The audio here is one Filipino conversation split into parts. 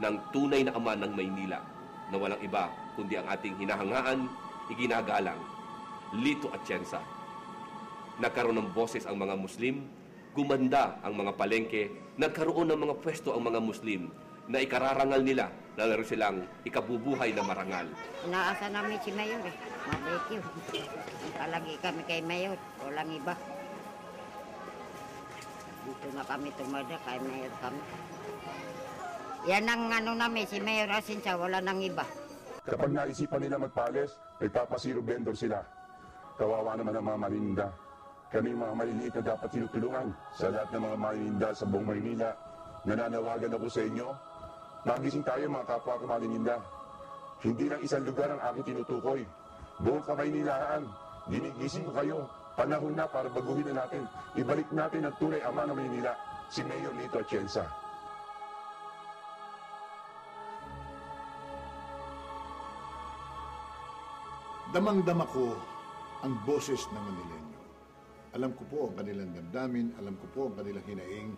ng tunay na ama ng Maynila na walang iba kundi ang ating hinahangaan, iginagalang, Lito Atienza. Nagkaroon ng boses ang mga Muslim, gumanda ang mga palengke, nagkaroon ng mga pwesto ang mga Muslim na ikararangal nila na laro silang ikabubuhay na marangal. Inaasa namin si Mayor eh. Mabait yun. Palagi kami kay Mayor. Walang iba. Dito na kami tumada kay Mayor kami. Yan ang ano namin, si Mayor Asinsa, wala nang iba. Kapag naisipan nila magpalis, nagpapasiro vendor sila. Kawawa naman ang mga maninda. Kami mga maliliit na dapat tinutulungan sa lahat ng mga maninda sa buong Maynila. Nananawagan ako sa inyo. Magising tayo mga kapwa ko maninda. Hindi lang isang lugar ang aking tinutukoy. Buong kamaynilaan. Ginigising ko kayo. Panahon na para baguhin na natin. Ibalik natin ang tunay ama ng Maynila, si Mayor Lito Atienza. Damang-dama ko ang boses ng Manilenyo. Alam ko po ang kanilang damdamin, alam ko po ang kanilang hinaing,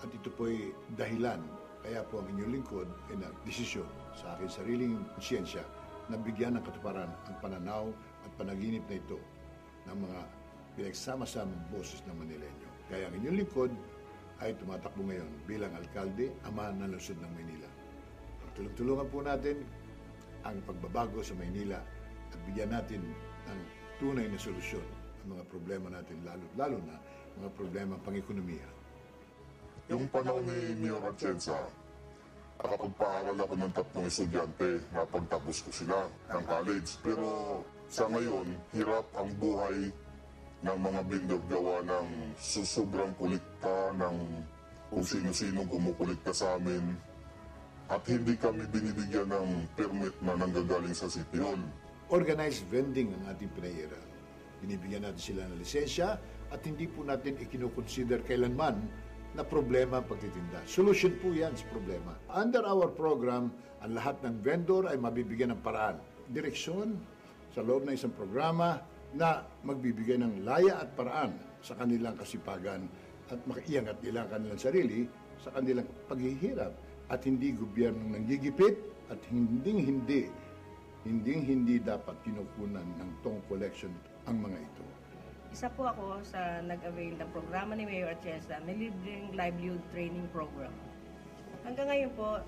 at ito po'y dahilan. Kaya po ang inyong lingkod ay nagdesisyon sa aking sariling siyensya na bigyan ng katuparan ang pananaw at panaginip na ito ng mga pinagsama-samang boses ng Manilenyo. Kaya ang inyong lingkod ay tumatakbo ngayon bilang alkalde, ama ng lungsod ng Maynila. Tulong-tulungan po natin ang pagbabago sa Maynila at bigyan natin ng tunay na solusyon ang mga problema natin, lalo-lalo na mga problema pang-ekonomiya. Yung panahon ni Mayor Atienza, nakapagpaaral ako ng tatlong estudyante, napagtapos ko sila ng college. Pero sa ngayon, hirap ang buhay ng mga vendor gawa ng susobrang kulikta ng kung sino-sino kumukulikta sa amin at hindi kami binibigyan ng permit na nanggagaling sa City. Organized vending ang ating pinahira. Binibigyan natin sila ng lisensya at hindi po natin ikinukonsider kailanman na problema ang pagtitinda. Solution po yan sa problema. Under our program, ang lahat ng vendor ay mabibigyan ng paraan. Direksyon sa loob ng isang programa na magbibigay ng laya at paraan sa kanilang kasipagan at maiangat nila ang kanilang sarili sa kanilang paghihirap at hindi gobyernong nanggigipit at hindi hindi hindi hindi dapat kinukunan ng tong collection ang mga ito. Isa po ako sa nag-avail ng programa ni Mayor Atienza na libreng livelihood training program. Hanggang ngayon po,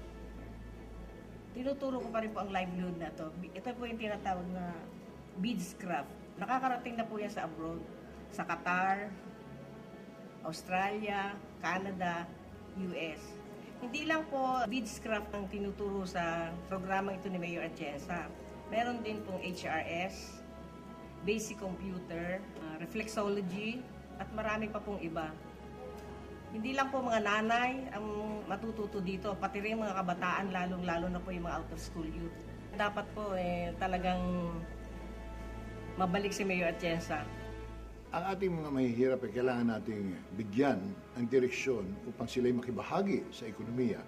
tinuturo ko pa rin po ang livelihood na to. Ito po yung tinatawag na beadscraft. Nakakarating na po yan sa abroad, sa Qatar, Australia, Canada, US. Hindi lang po beadscraft ang tinuturo sa programang ito ni Mayor Atienza. Meron din pong HRS, basic computer, uh, reflexology, at marami pa pong iba. Hindi lang po mga nanay ang matututo dito, pati rin mga kabataan, lalong-lalo na po yung mga out-of-school youth. Dapat po eh, talagang mabalik si Mayor Atienza. Ang ating mga mahihirap ay kailangan nating bigyan ng direksyon upang sila'y makibahagi sa ekonomiya.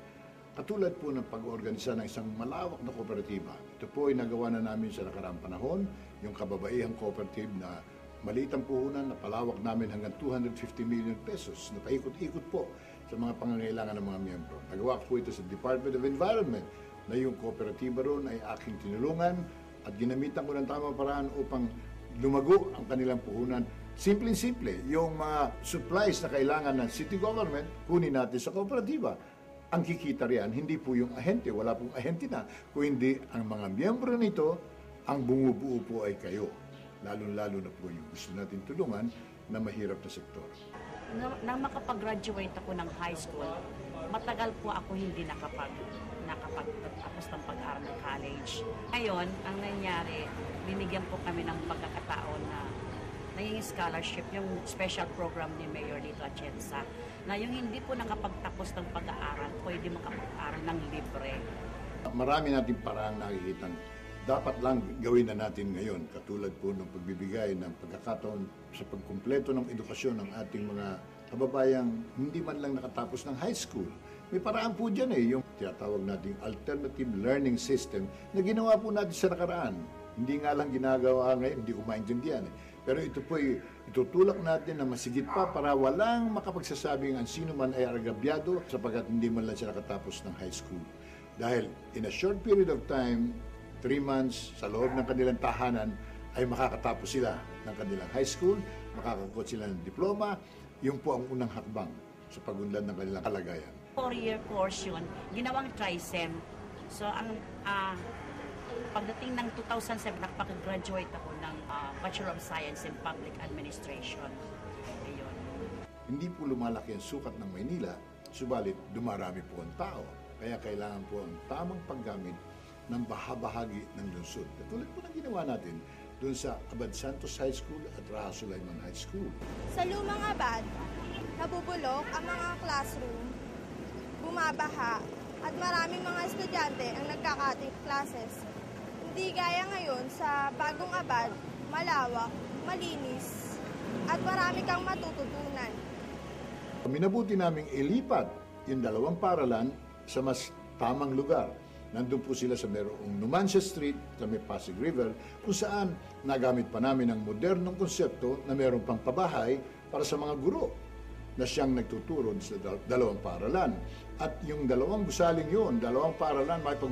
Katulad po ng pag-organisa ng isang malawak na kooperatiba. Ito po ay nagawa na namin sa nakaraang panahon, yung kababaihang cooperative na maliit ang puhunan na palawak namin hanggang 250 million pesos na paikot-ikot po sa mga pangangailangan ng mga miyembro. Nagawa po ito sa Department of Environment na yung kooperatiba ron ay aking tinulungan at ginamitan ko ng tamang paraan upang lumago ang kanilang puhunan. Simple-simple, yung mga supplies na kailangan ng city government, kunin natin sa kooperatiba. Ang kikita riyan, hindi po yung ahente, wala pong ahente na, kung hindi ang mga miyembro nito, ang bumubuo po ay kayo. Lalo-lalo na po yung gusto natin tulungan na mahirap na sektor. Nang, nang makapag-graduate ako ng high school, matagal po ako hindi nakapag nakapagtapos ng pag-aaral ng college. Ngayon, ang nangyari, binigyan po kami ng pagkakataon na naging scholarship yung special program ni Mayor Lito Atienza na yung hindi po nakapagtapos ng pag-aaral, pwede makapag-aaral ng libre. Marami nating parang nakikita dapat lang gawin na natin ngayon katulad po ng pagbibigay ng pagkakataon sa pagkumpleto ng edukasyon ng ating mga kababayang hindi man lang nakatapos ng high school. May paraan po dyan eh, yung tinatawag nating alternative learning system na ginawa po natin sa nakaraan. Hindi nga lang ginagawa ngayon, hindi ko eh. Pero ito po ay itutulak natin na masigit pa para walang makapagsasabing ang sino man ay argabyado sapagkat hindi man lang siya nakatapos ng high school. Dahil in a short period of time, three months sa loob ng kanilang tahanan, ay makakatapos sila ng kanilang high school, makakakuha sila ng diploma. Yun po ang unang hakbang sa pagunlad ng kanilang kalagayan. Four-year yun, ginawang TRISEM. So, ang ah, pagdating ng 2007, nakapag-graduate ako ng ah, Bachelor of Science in Public Administration. Ayun. Hindi po lumalaki ang sukat ng Maynila, subalit dumarami po ang tao. Kaya kailangan po ang tamang paggamit ng bahabahagi ng lungsod. Katulad po ng ginawa natin doon sa Abad Santos High School at Raha Sulaiman High School. Sa lumang abad, nabubulok ang mga classroom, bumabaha, at maraming mga estudyante ang nagkakating classes. Hindi gaya ngayon sa bagong abad, malawak, malinis, at marami kang matututunan. Minabuti naming ilipat yung dalawang paralan sa mas tamang lugar. Nandun po sila sa merong Numancia Street, sa may Pasig River, kung saan nagamit pa namin ang modernong konsepto na meron pang pabahay para sa mga guro na siyang nagtuturo sa dal- dalawang paralan. At yung dalawang gusaling yun, dalawang paralan, may pag